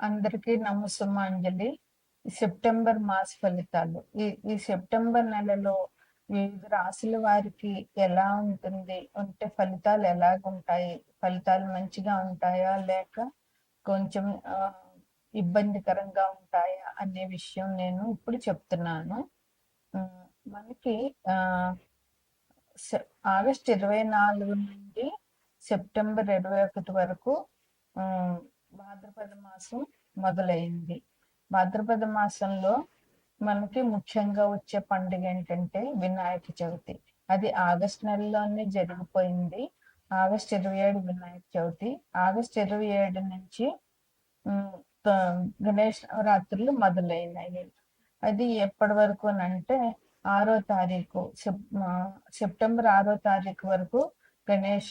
అందరికీ నమస్సుమాంజలి సెప్టెంబర్ మాస ఫలితాలు. ఈ ఈ సెప్టెంబర్ నెలలో వివిధ రాశుల వారికి ఎలా ఉంటుంది? ఉంటే ఫలితాలు ఎలాగుంటాయి? ఫలితాలు మంచిగా ఉంటాయా? లేక కొంచెం ఇబ్బందికరంగా ఉంటాయా? అనే విషయం నేను ఇప్పుడు చెప్తున్నాను. మనకి ఆగస్ట్ ఇరవై నాలుగు నుండి సెప్టెంబర్ ఇరవై ఒకటి వరకు భాద్రపద మాసం మొదలైంది. భాద్రపద మాసంలో మనకి ముఖ్యంగా వచ్చే పండుగ ఏంటంటే వినాయక చవితి. అది ఆగస్ట్ నెలలోనే జరిగిపోయింది. ఆగస్ట్ ఇరవై ఏడు వినాయక చవితి. ఆగస్ట్ ఇరవై ఏడు నుంచి గణేష్ నవరాత్రులు మొదలైనాయి అది ఎప్పటి వరకు అంటే ఆరో తారీఖు. సెప్ సెప్టెంబర్ ఆరో తారీఖు వరకు గణేష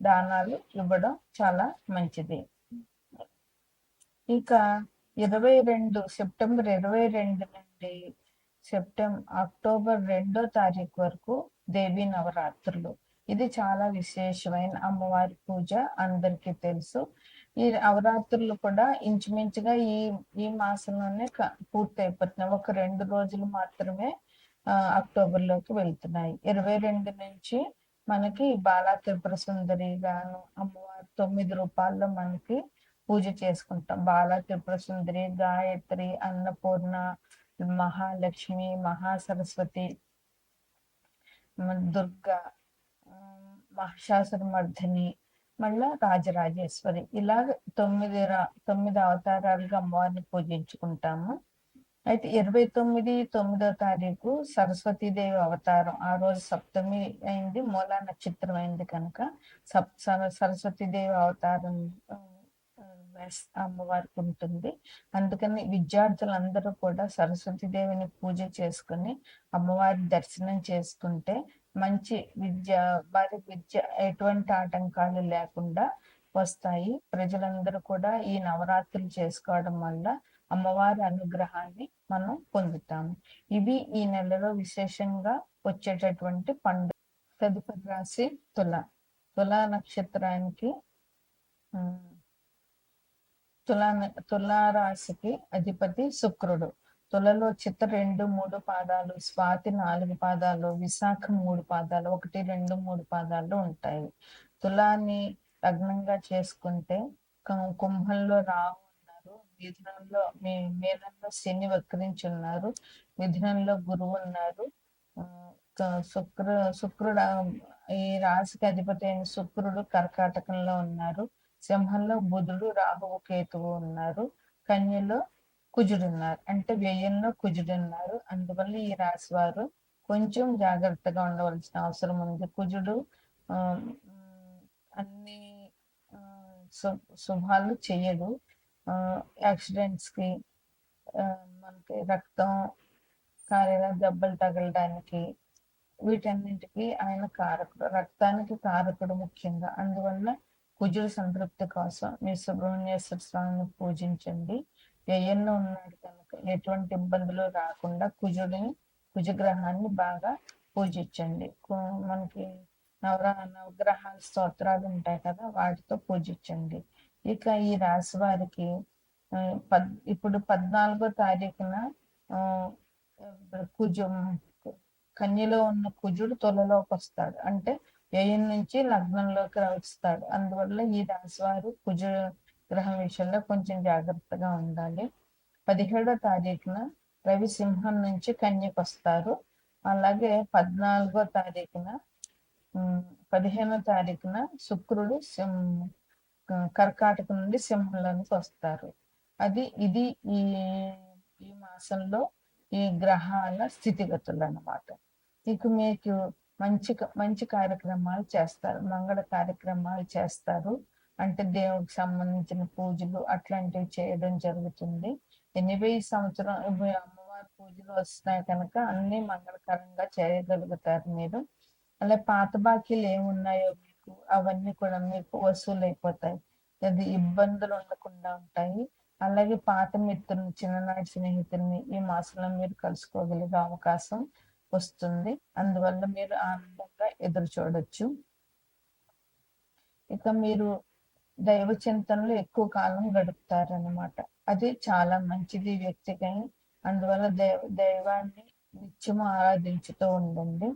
దానాలు ఇవ్వడం చాలా మంచిది. ఇక ఇరవై రెండు సెప్టెంబర్ ఇరవై రెండు నుండి సెప్టెంబర్ అక్టోబర్ రెండో తారీఖు వరకు దేవీ నవరాత్రులు. ఇది చాలా విశేషమైన అమ్మవారి పూజ అందరికీ తెలుసు. ఈ నవరాత్రులు కూడా ఇంచుమించుగా ఈ ఈ మాసంలోనే పూర్తి అయిపోతున్నాయి ఒక రెండు రోజులు మాత్రమే అక్టోబర్లోకి వెళ్తున్నాయి. ఇరవై రెండు నుంచి మనకి బాలా త్రిపుర సుందరి గాను అమ్మవారి తొమ్మిది రూపాల్లో మనకి పూజ చేసుకుంటాం. బాలా త్రిపుర సుందరి గాయత్రి అన్నపూర్ణ మహాలక్ష్మి మహాసరస్వతి దుర్గా ఉమ్, మర్ధిని మళ్ళా రాజరాజేశ్వరి. ఇలా తొమ్మిది రా తొమ్మిది అవతారాలుగా అమ్మవారిని పూజించుకుంటాము. అయితే ఇరవై తొమ్మిది తొమ్మిదో తారీఖు సరస్వతీదేవి అవతారం. ఆ రోజు సప్తమి అయింది మూలా నక్షత్రం అయింది కనుక సప్ సర- సరస్వతీదేవి అవతారం అమ్మవారికి ఉంటుంది. అందుకని విద్యార్థులందరూ కూడా సరస్వతీదేవిని పూజ చేసుకుని అమ్మవారి దర్శనం చేసుకుంటే మంచి విద్య వారి విద్య ఎటువంటి ఆటంకాలు లేకుండా వస్తాయి. ప్రజలందరూ కూడా ఈ నవరాత్రులు చేసుకోవడం వల్ల అమ్మవారి అనుగ్రహాన్ని మనం పొందుతాము. ఇవి ఈ నెలలో విశేషంగా వచ్చేటటువంటి పండుగ. తదుపరి రాశి తుల. తులా నక్షత్రానికి తులా తులా రాశికి అధిపతి శుక్రుడు. తులలో చిత్త రెండు మూడు పాదాలు స్వాతి నాలుగు పాదాలు విశాఖ మూడు పాదాలు ఒకటి రెండు మూడు పాదాలు ఉంటాయి. తులాని లగ్నంగా చేసుకుంటే కుంభంలో రాహు మిథునంలో మీ మీనంలో శని వక్రించి ఉన్నారు మిథునంలో గురువు ఉన్నారు. శుక్ర శుక్రుడు ఈ రాశికి అధిపతి అయిన శుక్రుడు కర్కాటకంలో ఉన్నారు. సింహంలో బుధుడు రాహువు కేతువు ఉన్నారు. కన్యలో కుజుడు ఉన్నారు. అంటే వ్యయంలో కుజుడు ఉన్నారు. అందువల్ల ఈ రాశి వారు కొంచెం జాగ్రత్తగా ఉండవలసిన అవసరం ఉంది. కుజుడు అన్ని శుభాలు చేయడు. యాక్సిడెంట్స్కి మనకి రక్తం కారేలా దెబ్బలు తగలడానికి వీటన్నింటికి ఆయన కారకుడు. రక్తానికి కారకుడు ముఖ్యంగా. అందువల్ల కుజుడు సంతృప్తి కోసం మీ సుబ్రహ్మణ్యేశ్వర స్వామిని పూజించండి. వ్యయంలో ఉన్నాడు కనుక ఎటువంటి ఇబ్బందులు రాకుండా కుజుడిని కుజగ్రహాన్ని బాగా పూజించండి. మనకి నవర నవగ్రహాల స్తోత్రాలు ఉంటాయి కదా వాటితో పూజించండి. ఇక ఈ రాశి వారికి పద్ ఇప్పుడు పద్నాలుగో తారీఖున కుజం కుజు కన్యలో ఉన్న కుజుడు తొలలోకి వస్తాడు. అంటే వ్యయం నుంచి లగ్నంలోకి వస్తాడు అందువల్ల ఈ రాశి వారు కుజ గ్రహం విషయంలో కొంచెం జాగ్రత్తగా ఉండాలి. పదిహేడో తారీఖున రవి సింహం నుంచి కన్యకు వస్తారు. అలాగే పద్నాలుగో తారీఖున పదిహేనో తారీఖున శుక్రుడు సింహం కర్కాటక నుండి సింహంలోనికి వస్తారు. అది ఇది ఈ ఈ మాసంలో ఈ గ్రహాల స్థితిగతులు అన్నమాట ఇక మీకు మంచి మంచి కార్యక్రమాలు చేస్తారు మంగళ కార్యక్రమాలు చేస్తారు. అంటే దేవుడికి సంబంధించిన పూజలు అట్లాంటివి చేయడం జరుగుతుంది. ఎనిమిది సంవత్సరం అమ్మవారి పూజలు వస్తున్నాయి కనుక అన్ని మంగళకరంగా చేయగలుగుతారు మీరు. అలా పాత బాకీలు ఏమున్నాయో మీకు అవన్నీ కూడా మీకు వసూలు అయిపోతాయి. అది ఇబ్బందులు ఉండకుండా ఉంటాయి. అలాగే పాత మిత్రుని చిన్ననాటి స్నేహితుల్ని ఈ మాసంలో మీరు కలుసుకోగలిగే అవకాశం వస్తుంది. అందువల్ల మీరు ఆనందంగా ఎదురు చూడొచ్చు. ఇక మీరు దైవ చింతనలో ఎక్కువ కాలం గడుపుతారనమాట అది చాలా మంచిది వ్యక్తిగా అందువల్ల దైవ దైవాన్ని నిత్యము ఆరాధించుతూ ఉండండి.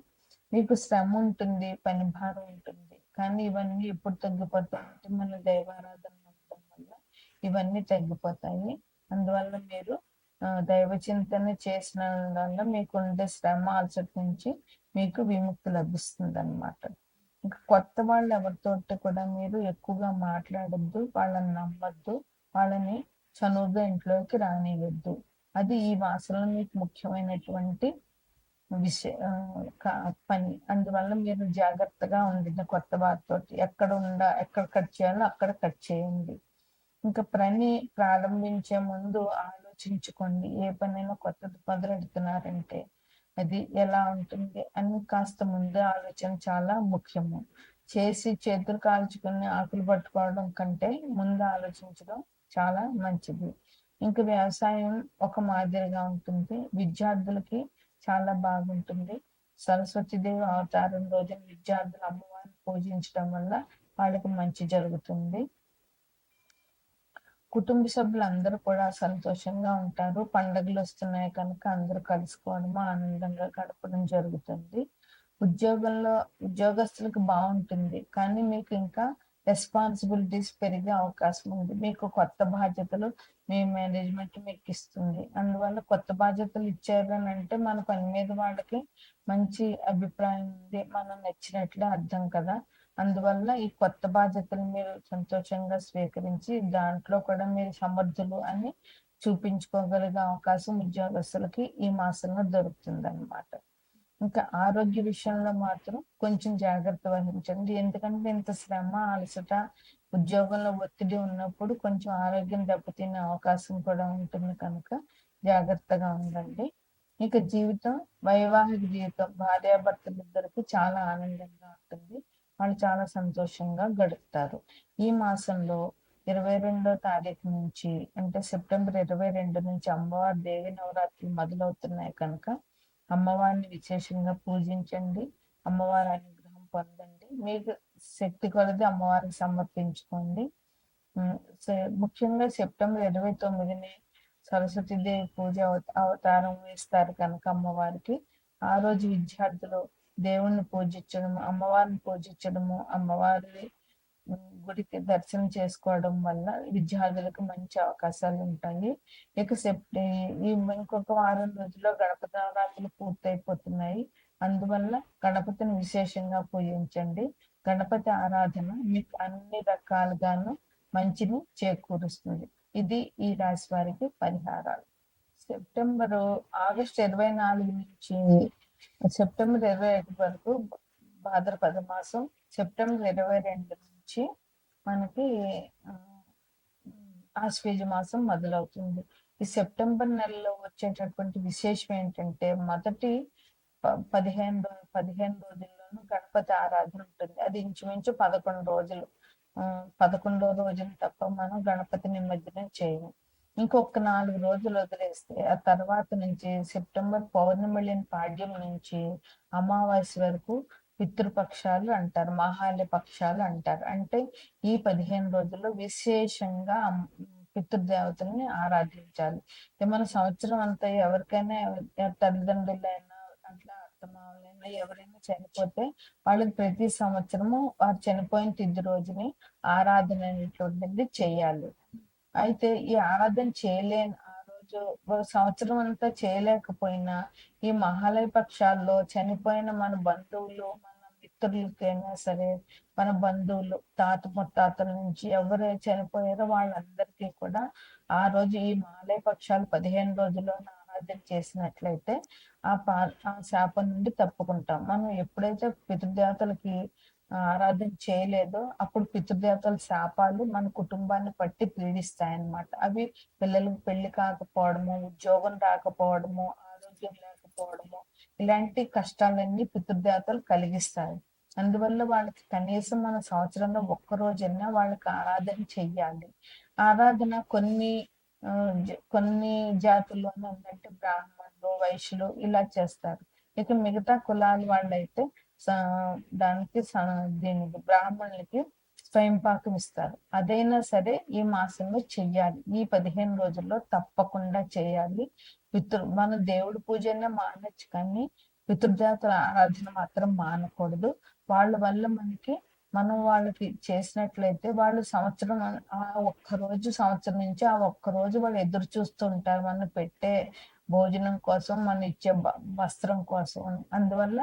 మీకు శ్రమ ఉంటుంది పని భారం ఉంటుంది. కానీ ఇవన్నీ ఎప్పుడు తగ్గిపోతాయంటే మన దైవారాధన ఉండటం వల్ల ఇవన్నీ తగ్గిపోతాయి. అందువల్ల మీరు దైవ చింతన చేసిన వల్ల మీకు ఉండే శ్రమ అలసట నుంచి మీకు విముక్తి లభిస్తుంది అనమాట ఇంకా కొత్త వాళ్ళు ఎవరితోటి కూడా మీరు ఎక్కువగా మాట్లాడద్దు వాళ్ళని నమ్మద్దు వాళ్ళని చనువుగా ఇంట్లోకి రానివ్వద్దు. అది ఈ వాసన మీకు ముఖ్యమైనటువంటి విషయ పని. అందువల్ల మీరు జాగ్రత్తగా ఉండండి కొత్త వారితో ఎక్కడ ఉండ ఎక్కడ కట్ చేయాలో అక్కడ కట్ చేయండి. ఇంకా పని ప్రారంభించే ముందు ఆలోచించుకోండి. ఏ పనైనా కొత్తది మొదలెడుతున్నారంటే అది ఎలా ఉంటుంది అని కాస్త ముందే ఆలోచన చాలా ముఖ్యము. చేసి చేతులు కాల్చుకుని ఆకులు పట్టుకోవడం కంటే ముందు ఆలోచించడం చాలా మంచిది. ఇంకా వ్యవసాయం ఒక మాదిరిగా ఉంటుంది. విద్యార్థులకి చాలా బాగుంటుంది. సరస్వతీదేవి అవతారం రోజున విద్యార్థులు అమ్మవారిని పూజించడం వల్ల వాళ్ళకి మంచి జరుగుతుంది. కుటుంబ సభ్యులు అందరూ కూడా సంతోషంగా ఉంటారు. పండుగలు వస్తున్నాయి కనుక అందరూ కలుసుకోవడం ఆనందంగా గడపడం జరుగుతుంది. ఉద్యోగంలో ఉద్యోగస్తులకు బాగుంటుంది. కానీ మీకు ఇంకా రెస్పాన్సిబిలిటీస్ పెరిగే అవకాశం ఉంది. మీకు కొత్త బాధ్యతలు మీ మేనేజ్మెంట్ మీకు ఇస్తుంది. అందువల్ల కొత్త బాధ్యతలు ఇచ్చారు అని అంటే మన పని మీద వాళ్ళకి మంచి అభిప్రాయం ఉంది. మనం నచ్చినట్లే అర్థం కదా. అందువల్ల ఈ కొత్త బాధ్యతలు మీరు సంతోషంగా స్వీకరించి దాంట్లో కూడా మీరు సమర్థులు అని చూపించుకోగలిగే అవకాశం ఉద్యోగస్తులకి ఈ మాసంలో దొరుకుతుంది అనమాట ఇంకా ఆరోగ్య విషయంలో మాత్రం కొంచెం జాగ్రత్త వహించండి. ఎందుకంటే ఇంత శ్రమ అలసట ఉద్యోగంలో ఒత్తిడి ఉన్నప్పుడు కొంచెం ఆరోగ్యం దెబ్బతినే అవకాశం కూడా ఉంటుంది కనుక జాగ్రత్తగా ఉండండి. ఇక జీవితం వైవాహిక జీవితం భార్యాభర్తలిద్దరికి చాలా ఆనందంగా ఉంటుంది. వాళ్ళు చాలా సంతోషంగా గడుపుతారు. ఈ మాసంలో ఇరవై రెండో తారీఖు నుంచి అంటే సెప్టెంబర్ ఇరవై రెండు నుంచి అమ్మవారి దేవి నవరాత్రులు మొదలవుతున్నాయి కనుక అమ్మవారిని విశేషంగా పూజించండి అమ్మవారి అనుగ్రహం పొందండి. మీకు శక్తి కొలది అమ్మవారికి సమర్పించుకోండి. ముఖ్యంగా సెప్టెంబర్ ఇరవై తొమ్మిదిని సరస్వతీదేవి పూజ అవ- అవతారం వేస్తారు కనుక అమ్మవారికి. ఆ రోజు విద్యార్థులు దేవుణ్ణి పూజించడము అమ్మవారిని పూజించడము అమ్మవారి గుడికి దర్శనం చేసుకోవడం వల్ల విద్యార్థులకు మంచి అవకాశాలు ఉంటాయి. ఇక సెప్టే ఈ ఇంకొక వారం రోజుల్లో గణపతి నవరాత్రులు పూర్తయిపోతున్నాయి. అందువల్ల గణపతిని విశేషంగా పూజించండి. గణపతి ఆరాధన మీకు అన్ని రకాలుగాను మంచిని చేకూరుస్తుంది. ఇది ఈ రాశి వారికి పరిహారాలు. సెప్టెంబర్ ఆగస్ట్ ఇరవై నాలుగు నుంచి సెప్టెంబర్ ఇరవై ఐదు వరకు భాద్రపద మాసం సెప్టెంబర్ ఇరవై రెండు నుంచి మనకి ఆశ్వేజ మాసం మొదలవుతుంది. ఈ సెప్టెంబర్ నెలలో వచ్చేటటువంటి విశేషం ఏంటంటే మొదటి ప- పదిహేను రోజు పదిహేను రోజుల్లోనూ గణపతి ఆరాధన ఉంటుంది. అది ఇంచుమించు పదకొండు రోజులు. పదకొండో రోజులు తప్ప మనం గణపతి నిమజ్జనం చేయము. ఇంకొక నాలుగు రోజులు వదిలేస్తే ఆ తర్వాత నుంచి సెప్టెంబర్ పౌర్ణమి పాడ్యం నుంచి అమావాస్య వరకు పితృపక్షాలు అంటారు మహాలయ పక్షాలు అంటారు. అంటే ఈ పదిహేను రోజుల్లో విశేషంగా పితృదేవతల్ని ఆరాధించాలి. మన సంవత్సరం అంతా ఎవరికైనా తల్లిదండ్రులైనా అట్లా అత్తమావులైనా ఎవరైనా చనిపోతే వాళ్ళకి ప్రతి సంవత్సరము వారు చనిపోయిన తిది రోజుని ఆరాధన అనేటువంటిది చేయాలి. అయితే ఈ ఆరాధన చేయలేని సంవత్సరం అంతా చేయలేకపోయినా ఈ మహాలయ పక్షాల్లో చనిపోయిన మన బంధువులు మన మిత్రులకైనా సరే మన బంధువులు తాత ముత్తాతల నుంచి ఎవరు చనిపోయారో వాళ్ళందరికీ కూడా ఆ రోజు ఈ మహాలయ పక్షాలు పదిహేను రోజుల్లో ఆరాధన చేసినట్లయితే ఆ పా ఆ శాపం నుండి తప్పుకుంటాం. మనం ఎప్పుడైతే పితృదేవతలకి ఆరాధన చేయలేదో అప్పుడు పితృదేవతల శాపాలు మన కుటుంబాన్ని పట్టి పీడిస్తాయన్నమాట. అవి పిల్లలకు పెళ్ళి కాకపోవడము ఉద్యోగం రాకపోవడము ఆరోగ్యం లేకపోవడము ఇలాంటి కష్టాలన్నీ పితృదేవతలు కలిగిస్తాయి. అందువల్ల వాళ్ళకి కనీసం మన సంవత్సరంలో ఒక్క రోజైనా వాళ్ళకి ఆరాధన చెయ్యాలి. ఆరాధన కొన్ని కొన్ని జాతుల్లోనే ఉందంటే బ్రాహ్మణులు వైశ్యులు ఇలా చేస్తారు. ఇక మిగతా కులాల వాళ్ళైతే దానికి దీనికి బ్రాహ్మణులకి స్వయం పాకం ఇస్తారు అదైనా సరే ఈ మాసంలో చెయ్యాలి. ఈ పదిహేను రోజుల్లో తప్పకుండా చేయాలి పితృ మన దేవుడి పూజనే మానచ్చు కానీ పితృదేవతల ఆరాధన మాత్రం మానకూడదు. వాళ్ళ వల్ల మనకి మనం వాళ్ళకి చేసినట్లయితే వాళ్ళు సంవత్సరం ఆ ఒక్క రోజు సంవత్సరం నుంచి ఆ ఒక్క రోజు వాళ్ళు ఎదురు చూస్తూ ఉంటారు. మనం పెట్టే భోజనం కోసం మనం ఇచ్చే వస్త్రం కోసం. అందువల్ల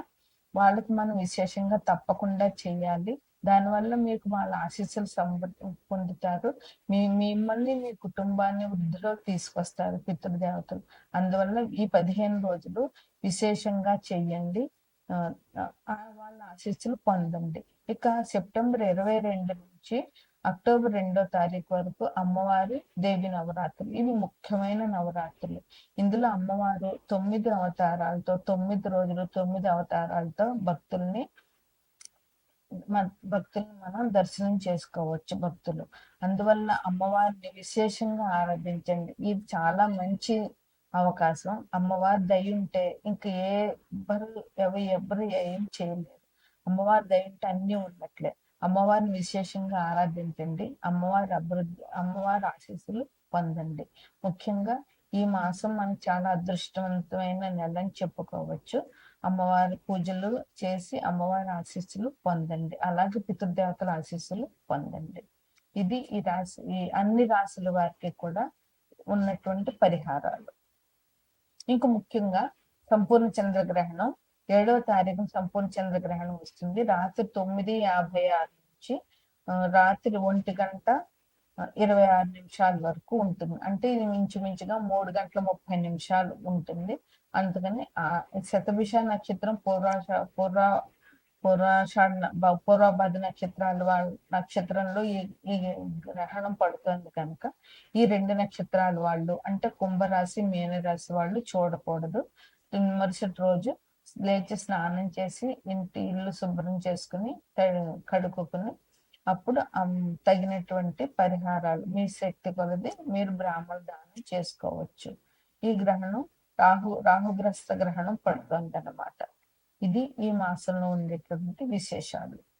వాళ్ళకి మనం విశేషంగా తప్పకుండా చేయాలి. దానివల్ల మీకు వాళ్ళ ఆశీస్సులు సమృద్ధి పొందుతారు. మీ మిమ్మల్ని మీ కుటుంబాన్ని వృద్ధిలోకి తీసుకొస్తారు పితృదేవతలు. అందువల్ల ఈ పదిహేను రోజులు విశేషంగా చెయ్యండి వాళ్ళ ఆశీస్సులు పొందండి. ఇక సెప్టెంబర్ ఇరవై రెండు నుంచి అక్టోబర్ రెండో తారీఖు వరకు అమ్మవారి దేవి నవరాత్రులు. ఇవి ముఖ్యమైన నవరాత్రులు. ఇందులో అమ్మవారు తొమ్మిది అవతారాలతో తొమ్మిది రోజులు తొమ్మిది అవతారాలతో భక్తుల్ని మన భక్తుల్ని మనం దర్శనం చేసుకోవచ్చు భక్తులు. అందువల్ల అమ్మవారిని విశేషంగా ఆరాధించండి. ఇది చాలా మంచి అవకాశం. అమ్మవారి దయ ఉంటే ఇంక ఏ ఎవ్వరు ఎవరు ఎవ్వరు ఏం చేయలేరు. అమ్మవారి దయ ఉంటే అన్ని ఉన్నట్లే అమ్మవారిని విశేషంగా ఆరాధించండి. అమ్మవారి అభివృద్ధి అమ్మవారి ఆశీస్సులు పొందండి. ముఖ్యంగా ఈ మాసం మనకు చాలా అదృష్టవంతమైన నెల అని చెప్పుకోవచ్చు. అమ్మవారి పూజలు చేసి అమ్మవారి ఆశీస్సులు పొందండి. అలాగే పితృదేవతల ఆశీస్సులు పొందండి. ఇది ఈ రాశి ఈ అన్ని రాశుల వారికి కూడా ఉన్నటువంటి పరిహారాలు. ఇంకా ముఖ్యంగా సంపూర్ణ చంద్రగ్రహణం ఏడవ తారీఖు సంపూర్ణ చంద్రగ్రహణం వస్తుంది. రాత్రి తొమ్మిది యాభై ఆరు నుంచి రాత్రి ఒంటి గంట ఇరవై ఆరు నిమిషాల వరకు ఉంటుంది. అంటే ఇది మించుమించుగా మూడు గంటల ముప్పై నిమిషాలు ఉంటుంది. అందుకని ఆ శతభిష నక్షత్రం పూర్వాష పూర్వ పూర్వాషాఢ పూర్వభద్ర నక్షత్రాలు వాళ్ళ నక్షత్రంలో ఈ ఈ గ్రహణం పడుతుంది కనుక ఈ రెండు నక్షత్రాల వాళ్ళు అంటే కుంభరాశి మీనరాశి వాళ్ళు చూడకూడదు. మరుసటి రోజు లేచి స్నానం చేసి ఇంటి ఇల్లు శుభ్రం చేసుకుని త- కడుక్కుని అప్పుడు తగినటువంటి పరిహారాలు మీ శక్తి కొలది మీరు బ్రాహ్మణ దానం చేసుకోవచ్చు. ఈ గ్రహణం రాహు రాహుగ్రస్త గ్రహణం పడుతుంది అన్నమాట ఇది ఈ మాసంలో ఉండేటువంటి విశేషాలు.